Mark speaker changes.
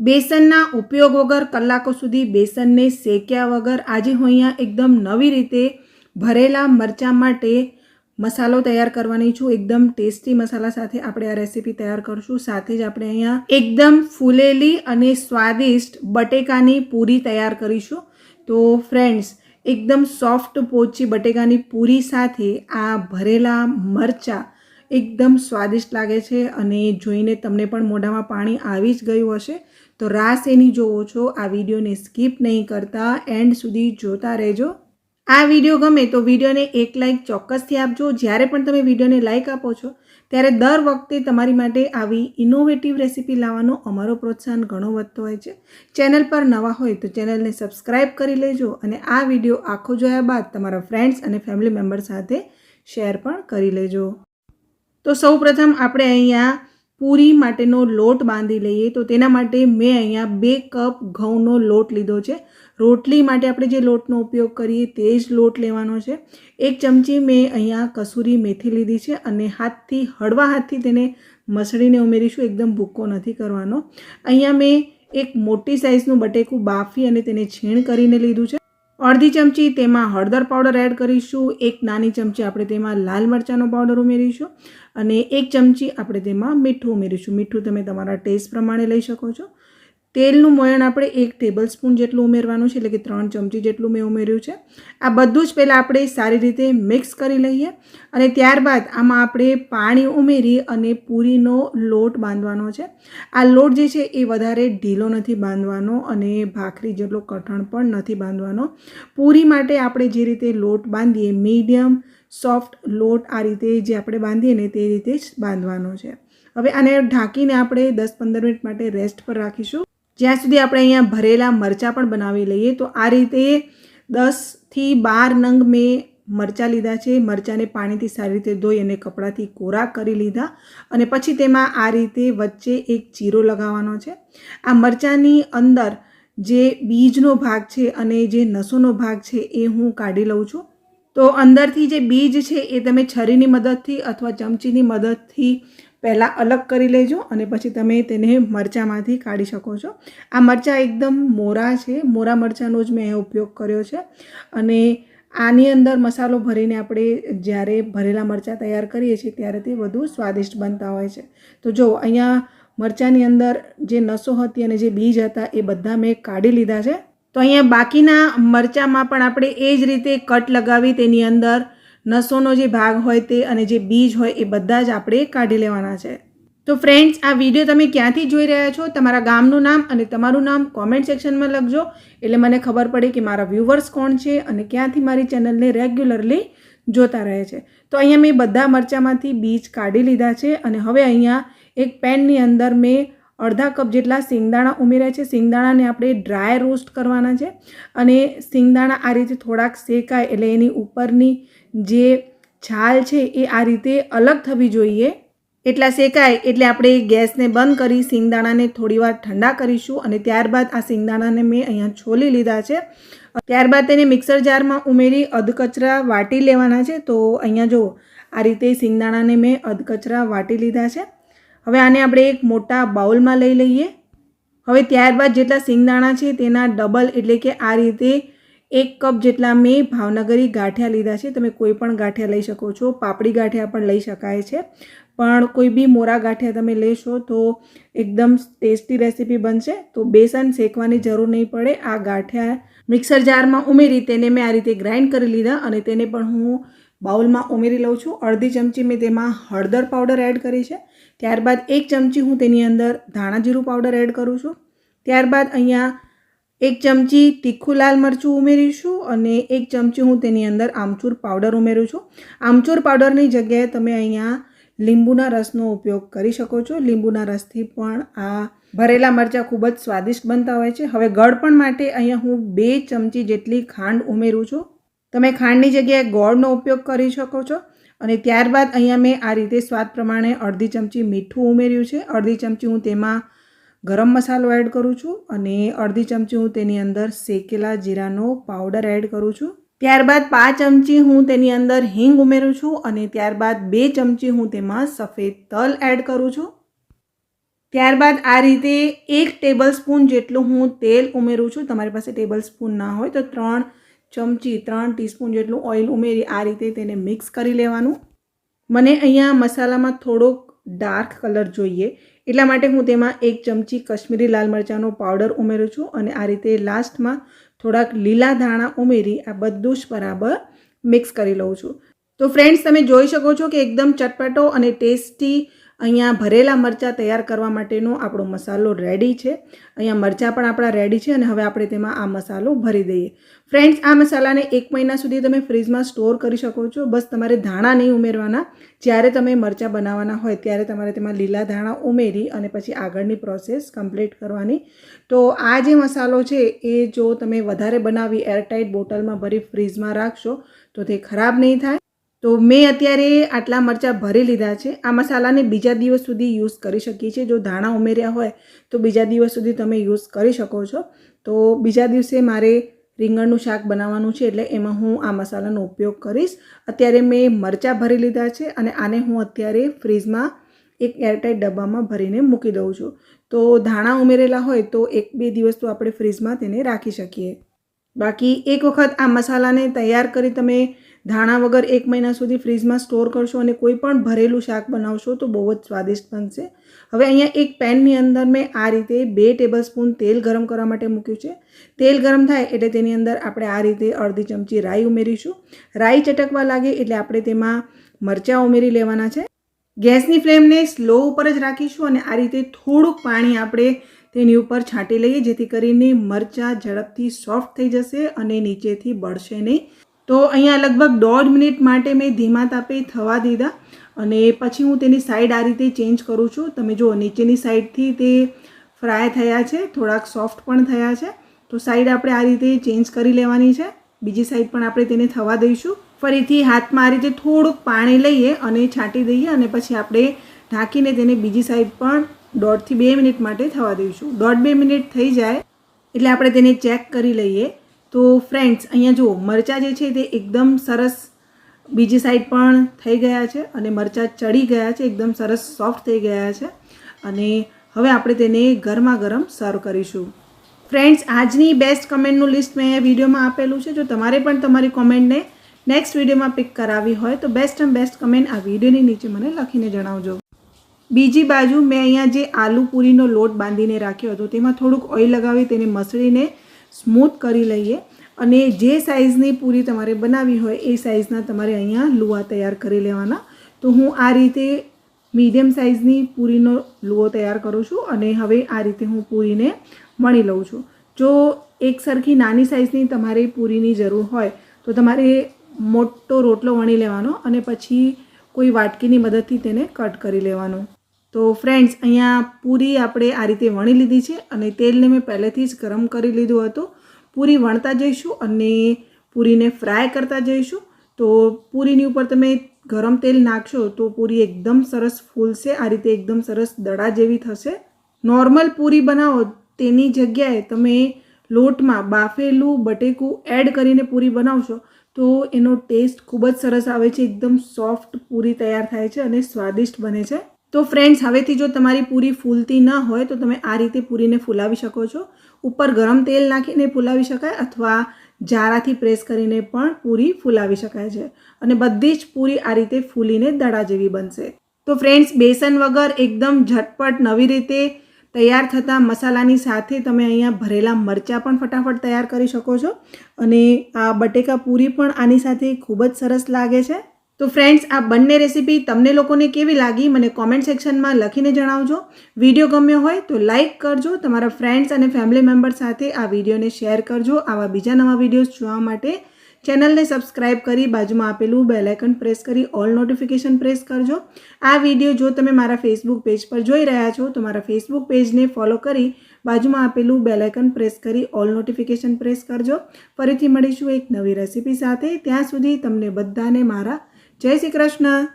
Speaker 1: બેસનના ઉપયોગ વગર કલાકો સુધી બેસનને શેક્યા વગર આજે હું અહીંયા એકદમ નવી રીતે ભરેલા મરચાં માટે મસાલો તૈયાર કરવાની છું. એકદમ ટેસ્ટી મસાલા સાથે આપણે આ રેસીપી તૈયાર કરશું. સાથે જ આપણે અહીંયા એકદમ ફૂલેલી અને સ્વાદિષ્ટ બટેકાની પૂરી તૈયાર કરીશું. તો ફ્રેન્ડ્સ, એકદમ સોફ્ટ પોચી બટેકાની પૂરી સાથે આ ભરેલા મરચાં એકદમ સ્વાદિષ્ટ લાગે છે અને જોઈને તમને પણ મોઢામાં પાણી આવી જ ગયું હશે. તો રાસ એની જોવો છો, આ વિડીયોને સ્કીપ નહીં કરતા, એન્ડ સુધી જોતા રહેજો. આ વીડિયો ગમે તો વિડીયોને એક લાઇક ચોક્કસથી આપજો. જ્યારે પણ તમે વિડીયોને લાઇક આપો છો, ત્યારે દર વખતે તમારી માટે આવી ઇનોવેટિવ રેસીપી લાવવાનો અમારો પ્રોત્સાહન ઘણો વધતો હોય છે. ચેનલ પર નવા હોય તો ચેનલને સબસ્ક્રાઇબ કરી લેજો અને આ વીડિયો આખો જોયા બાદ તમારા ફ્રેન્ડ્સ અને ફેમિલી મેમ્બર સાથે શેર પણ કરી લેજો. તો સૌ પ્રથમ આપણે અહીંયા પૂરી માટેનો લોટ બાંધી લઈએ. તો તેના માટે મેં અહીંયા બે કપ ઘઉંનો લોટ લીધો છે. રોટલી માટે આપણે જે લોટનો ઉપયોગ કરીએ તે જ લોટ લેવાનો છે. એક ચમચી મેં અહીંયા કસૂરી મેથી લીધી છે અને હાથથી, હળવા હાથથી તેને મસળીને ઉમેરીશું. એકદમ ભૂક્કો નથી કરવાનો. અહીંયા મેં એક મોટી સાઇઝનું બટેકું બાફી અને તેને છીણ કરીને લીધું છે. અડધી ચમચી તેમાં હળદર પાવડર એડ કરીશું. એક નાની ચમચી આપણે તેમાં લાલ મરચાંનો પાવડર ઉમેરીશું અને એક ચમચી આપણે તેમાં મીઠું ઉમેરીશું. મીઠું તમે તમારા ટેસ્ટ પ્રમાણે લઈ શકો છો. તેલનું મોયણ આપણે એક ટેબલ સ્પૂન જેટલું ઉમેરવાનું છે, એટલે કે ત્રણ ચમચી જેટલું મેં ઉમેર્યું છે. આ બધું જ પહેલાં આપણે સારી રીતે મિક્સ કરી લઈએ અને ત્યારબાદ આમાં આપણે પાણી ઉમેરી અને પૂરીનો લોટ બાંધવાનો છે. આ લોટ જે છે એ વધારે ઢીલો નથી બાંધવાનો અને ભાખરી જેટલો કઠણ પણ નથી બાંધવાનો. પૂરી માટે આપણે જે રીતે લોટ બાંધીએ, મીડિયમ સોફ્ટ લોટ આ રીતે જે આપણે બાંધીએ ને તે રીતે જ બાંધવાનો છે. હવે આને ઢાંકીને આપણે દસ પંદર મિનિટ માટે રેસ્ટ પર રાખીશું. જ્યાં સુધી આપણે અહીંયા ભરેલા મરચાં પણ બનાવી લઈએ, તો આ રીતે દસથી બાર નંગ મેં મરચાં લીધા છે. મરચાંને પાણીથી સારી રીતે ધોઈ અને કપડાથી કોરા કરી લીધા. અને પછી તેમાં આ રીતે વચ્ચે એક ચીરો લગાવવાનો છે. આ મરચાંની અંદર જે બીજનો ભાગ છે અને જે નસોનો ભાગ છે એ હું કાઢી લઉં છું. તો અંદરથી જે બીજ છે એ તમે છરીની મદદથી અથવા ચમચીની મદદથી પહેલાં અલગ કરી લેજો અને પછી તમે તેને મરચાંમાંથી કાઢી શકો છો. આ મરચાં એકદમ મોરા છે. મોરા મરચાંનો જ મેં ઉપયોગ કર્યો છે. અને આની અંદર મસાલો ભરીને આપણે જ્યારે ભરેલા મરચાં તૈયાર કરીએ છીએ ત્યારે તે વધુ સ્વાદિષ્ટ બનતા હોય છે. તો જો અહીંયા મરચાંની અંદર જે નસો હતી અને જે બીજ હતા એ બધા મેં કાઢી લીધા છે. તો અહીંયા બાકીના મરચાંમાં પણ આપણે એ જ રીતે કટ લગાવી તેની અંદર નસોનો જે ભાગ હોય તે અને જે બીજ હોય એ બધા જ આપણે કાઢી લેવાના છે. તો ફ્રેન્ડ્સ આ વીડિયો તમે ક્યાંથી જોઈ રહ્યા છો? તમારા ગામનું નામ અને તમારું નામ કોમેન્ટ સેક્શનમાં લખજો. એટલે મને ખબર પડે કે મારા વ્યૂવર્સ કોણ છે અને ક્યાંથી મારી ચેનલને રેગ્યુલરલી જોતા રહે છે. તો અહીંયા મેં બધા મરચાંમાંથી બીજ કાઢી લીધા છે અને હવે અહીંયા એક પેનની અંદર મેં અડધા કપ જેટલા સિંગદાણા ઉમેર્યા છે. સિંગદાણાને આપણે ડ્રાય રોસ્ટ કરવાના છે અને સિંગદાણા આ રીતે થોડાક શેકાય એટલે એની ઉપરની જે છાલ છે એ આ રીતે અલગ થવી જોઈએ. એટલા શેકાય એટલે આપણે ગેસને બંધ કરી સિંગદાણાને થોડીવાર ઠંડા કરીશું અને ત્યારબાદ આ સિંગદાણાને મેં અહીંયા છોલી લીધા છે. ત્યારબાદ તેને મિક્સર જારમાં ઉમેરી અધકચરા વાટી લેવાના છે. તો અહીંયા જો આ રીતે સિંગદાણાને મેં અધકચરા વાટી લીધા છે. હવે આને આપણે એક મોટા બાઉલમાં લઈ લઈએ. હવે ત્યારબાદ જેટલા સિંગદાણા છે તેના ડબલ એટલે કે આ રીતે એક કપ જેટલા મેં ભાવનગરી ગાંઠિયા લીધા છે. તમે કોઈ પણ ગાંઠિયા લઈ શકો છો. પાપડી ગાંઠિયા પણ લઈ શકાય છે. પણ કોઈ બી મોરા ગાંઠિયા તમે લેશો તો એકદમ ટેસ્ટી રેસીપી બનશે. તો બેસન શેકવાની જરૂર નહીં પડે. આ ગાંઠિયા મિક્સર જારમાં ઉમેરી તેને મેં આ રીતે ગ્રાઇન્ડ કરી લીધા અને તેને પણ હું બાઉલમાં ઉમેરી લઉં છું. અડધી ચમચી મેં તેમાં હળદર પાવડર એડ કરી છે. ત્યારબાદ એક ચમચી હું તેની અંદર ધાણા જીરું પાવડર એડ કરું છું. ત્યારબાદ અહીંયા એક ચમચી તીખું લાલ મરચું ઉમેરીશું અને એક ચમચી હું તેની અંદર આમચૂર પાવડર ઉમેરું છું. આમચૂર પાવડરની જગ્યાએ તમે અહીંયા લીંબુના રસનો ઉપયોગ કરી શકો છો. લીંબુના રસથી પણ આ ભરેલા મરચાં ખૂબ જ સ્વાદિષ્ટ બનતા હોય છે. હવે ગળપણ માટે અહીંયા હું બે ચમચી જેટલી ખાંડ ઉમેરું છું. તમે ખાંડની જગ્યાએ ગોળનો ઉપયોગ કરી શકો છો અને ત્યારબાદ અહીંયા મેં આ રીતે સ્વાદ પ્રમાણે અડધી ચમચી મીઠું ઉમેર્યું છે. અડધી ચમચી હું તેમાં ગરમ મસાલો એડ કરું છું અને અડધી ચમચી હું તેની અંદર શેકેલા જીરાનો પાવડર એડ કરું છું. ત્યારબાદ પાંચ ચમચી હું તેની અંદર હિંગ ઉમેરું છું અને ત્યારબાદ બે ચમચી હું તેમાં સફેદ તલ એડ કરું છું. ત્યારબાદ આ રીતે એક ટેબલ સ્પૂન જેટલું હું તેલ ઉમેરું છું. તમારી પાસે ટેબલ સ્પૂન ના હોય તો ત્રણ ચમચી, ત્રણ ટીસ્પૂન જેટલું ઓઇલ ઉમેરી આ રીતે તેને મિક્સ કરી લેવાનું. મને અહીંયા મસાલામાં થોડોક ડાર્ક કલર જોઈએ. એટલા માટે હું તેમાં એક ચમચી કશ્મીરી લાલ મરચાંનો પાવડર ઉમેરું છું અને આ રીતે લાસ્ટમાં થોડાક લીલા ધાણા ઉમેરી આ બધું જ બરાબર મિક્સ કરી લઉં છું. તો ફ્રેન્ડ્સ તમે જોઈ શકો છો કે એકદમ ચટપટો અને ટેસ્ટી અહીંયા ભરેલા મરચાં તૈયાર કરવા માટેનો આપણો મસાલો રેડી છે. અહીંયા મરચાં પણ આપણા રેડી છે અને હવે આપણે તેમાં આ મસાલો ભરી દઈએ. ફ્રેન્ડ્સ આ મસાલાને એક મહિના સુધી તમે ફ્રીજમાં સ્ટોર કરી શકો છો. બસ તમારે ધાણા નહીં ઉમેરવાના. જ્યારે તમે મરચાં બનાવવાના હોય ત્યારે તમારે તેમાં લીલા ધાણા ઉમેરી અને પછી આગળની પ્રોસેસ કમ્પ્લીટ કરવાની. તો આ જે મસાલો છે એ જો તમે વધારે બનાવી એરટાઇટ બોટલમાં ભરી ફ્રીજમાં રાખશો તો તે ખરાબ નહીં થાય. તો મેં અત્યારે આટલા મરચાં ભરી લીધા છે. આ મસાલાને બીજા દિવસ સુધી યુઝ કરી શકીએ છીએ. જો ધાણા ઉમેર્યા હોય તો બીજા દિવસ સુધી તમે યુઝ કરી શકો છો. તો બીજા દિવસે મારે રીંગણનું શાક બનાવવાનું છે એટલે એમાં હું આ મસાલાનો ઉપયોગ કરીશ. અત્યારે મેં મરચાં ભરી લીધા છે અને આને હું અત્યારે ફ્રીજમાં એક એરટાઈટ ડબ્બામાં ભરીને મૂકી દઉં છું. તો ધાણા ઉમેરેલા હોય તો એક બે દિવસ તો આપણે ફ્રીજમાં તેને રાખી શકીએ. બાકી એક વખત આ મસાલાને તૈયાર કરી તમે ધાણા વગર એક મહિના સુધી ફ્રીજમાં સ્ટોર કરશો અને કોઈ પણ ભરેલું શાક બનાવશો તો બહુ જ સ્વાદિષ્ટ બનશે. હવે અહીંયા એક પેનની અંદર મેં આ રીતે બે ટેબલ સ્પૂન તેલ ગરમ કરવા માટે મૂક્યું છે. તેલ ગરમ થાય એટલે તેની અંદર આપણે આ રીતે અડધી ચમચી રાઈ ઉમેરીશું. રાઈ ચટકવા લાગે એટલે આપણે તેમાં મરચાં ઉમેરી લેવાના છે. ગેસની ફ્લેમને સ્લો ઉપર જ રાખીશું અને આ રીતે થોડુંક પાણી આપણે તેની ઉપર છાંટી લઈએ જેથી કરીને મરચાં ઝડપથી સોફ્ટ થઈ જશે અને નીચેથી બળશે નહીં. તો અહીંયા લગભગ દોઢ મિનિટ માટે મેં ધીમા તાપે થવા દીધા અને પછી હું તેની સાઈડ આ રીતે ચેન્જ કરું છું. તમે જુઓ, નીચેની સાઈડથી તે ફ્રાય થયા છે, થોડાક સોફ્ટ પણ થયા છે. તો સાઈડ આપણે આ રીતે ચેન્જ કરી લેવાની છે. બીજી સાઈડ પણ આપણે તેને થવા દઈશું. ફરીથી હાથમાં આ રીતે થોડુંક પાણી લઈએ અને છાંટી દઈએ અને પછી આપણે ઢાંકીને તેને બીજી સાઈડ પણ દોઢથી બે મિનિટ માટે થવા દઈશું. દોઢ બે મિનિટ થઈ જાય એટલે આપણે તેને ચેક કરી લઈએ. તો ફ્રેન્ડ્સ અહીંયા જુઓ, મરચાં જે છે તે એકદમ સરસ બીજી સાઈડ પણ થઈ ગયા છે અને મરચાં ચડી ગયા છે, એકદમ સરસ સોફ્ટ થઈ ગયા છે અને હવે આપણે તેને ગરમા ગરમ સર્વ કરીશું. ફ્રેન્ડ્સ આજની બેસ્ટ કમેન્ટનું લિસ્ટ મેં વિડીયોમાં આપેલું છે. જો તમારે પણ તમારી કોમેન્ટને નેક્સ્ટ વિડીયોમાં પિક કરાવી હોય તો બેસ્ટ એન્ડ બેસ્ટ કમેન્ટ આ વિડીયોની નીચે મને લખીને જણાવજો. બીજી બાજુ મેં અહીંયા જે આલુ પૂરીનો લોટ બાંધીને રાખ્યો હતો, તેમાં થોડુંક ઓઇલ લગાવી, તેને મસળીને સ્મૂથ કરી લઈએ અને જે સાઇઝની પૂરી તમારે બનાવવી હોય એ સાઇઝના તમારે અહીંયા લુવા તૈયાર કરી લેવાના. તો હું આ રીતે મીડિયમ સાઇઝની પૂરીનો લુઓ તૈયાર કરું છું અને હવે આ રીતે હું પૂરીને વણી લઉં છું. જો એક સરખી નાની સાઇઝની તમારે પૂરીની જરૂર હોય, તો તમારે મોટો રોટલો વણી લેવાનો અને પછી કોઈ વાટકીની મદદથી તેને કટ કરી લેવાનું. તો ફ્રેન્ડ્સ અહીંયા પૂરી આપણે આ રીતે વણી લીધી છે અને તેલને મેં પહેલેથી જ ગરમ કરી લીધું હતું. પૂરી વણતા જઈશું અને પૂરીને ફ્રાય કરતા જઈશું. તો પૂરીની ઉપર તમે ગરમ તેલ નાખશો તો પૂરી એકદમ સરસ ફૂલશે, આ રીતે એકદમ સરસ દડા જેવી થશે. નોર્મલ પૂરી બનાવો તેની જગ્યાએ તમે લોટમાં બાફેલું બટેકું એડ કરીને પૂરી બનાવશો તો એનો ટેસ્ટ ખૂબ જ સરસ આવે છે, એકદમ સોફ્ટ પૂરી તૈયાર થાય છે અને સ્વાદિષ્ટ બને છે. તો ફ્રેન્ડ્સ હવેથી જો તમારી પૂરી ફૂલતી ન હોય, તો તમે આ રીતે પૂરીને ફૂલાવી શકો છો. ઉપર ગરમ તેલ નાખીને ફૂલાવી શકાય અથવા જારાથી પ્રેસ કરીને પણ પૂરી ફૂલાવી શકાય છે. અને બધી જ પૂરી આ રીતે ફૂલીને દડા જેવી બનશે. તો ફ્રેન્ડ્સ બેસન વગર એકદમ ઝટપટ નવી રીતે તૈયાર થતા મસાલાની સાથે તમે અહીંયા ભરેલા મરચાં પણ ફટાફટ તૈયાર કરી શકો છો. અને આ બટેકા પૂરી પણ આની સાથે ખૂબ જ સરસ લાગે છે. તો ફ્રેન્ડ્સ આ બંને રેસીપી તમને લોકોને કેવી લાગી મને કોમેન્ટ સેક્શનમાં લખીને જણાવજો. વીડિયો ગમ્યો હોય તો લાઇક કરજો, તમારા ફ્રેન્ડ્સ અને ફેમિલી મેમ્બર સાથે આ વિડીયોને શેર કરજો. આવા બીજા નવા વિડીયોઝ જોવા માટે ચેનલને સબસ્ક્રાઇબ કરી બાજુમાં આપેલું બેલ પ્રેસ કરી ઓલ નોટિફિકેશન પ્રેસ કરજો. આ વીડિયો જો તમે મારા ફેસબુક પેજ પર જોઈ રહ્યા છો, તો મારા ફેસબુક પેજને ફોલો કરી બાજુમાં આપેલું બેલ પ્રેસ કરી ઓલ નોટિફિકેશન પ્રેસ કરજો. ફરીથી મળીશું એક નવી રેસીપી સાથે. ત્યાં સુધી તમને બધાને મારા જય શ્રી કૃષ્ણ.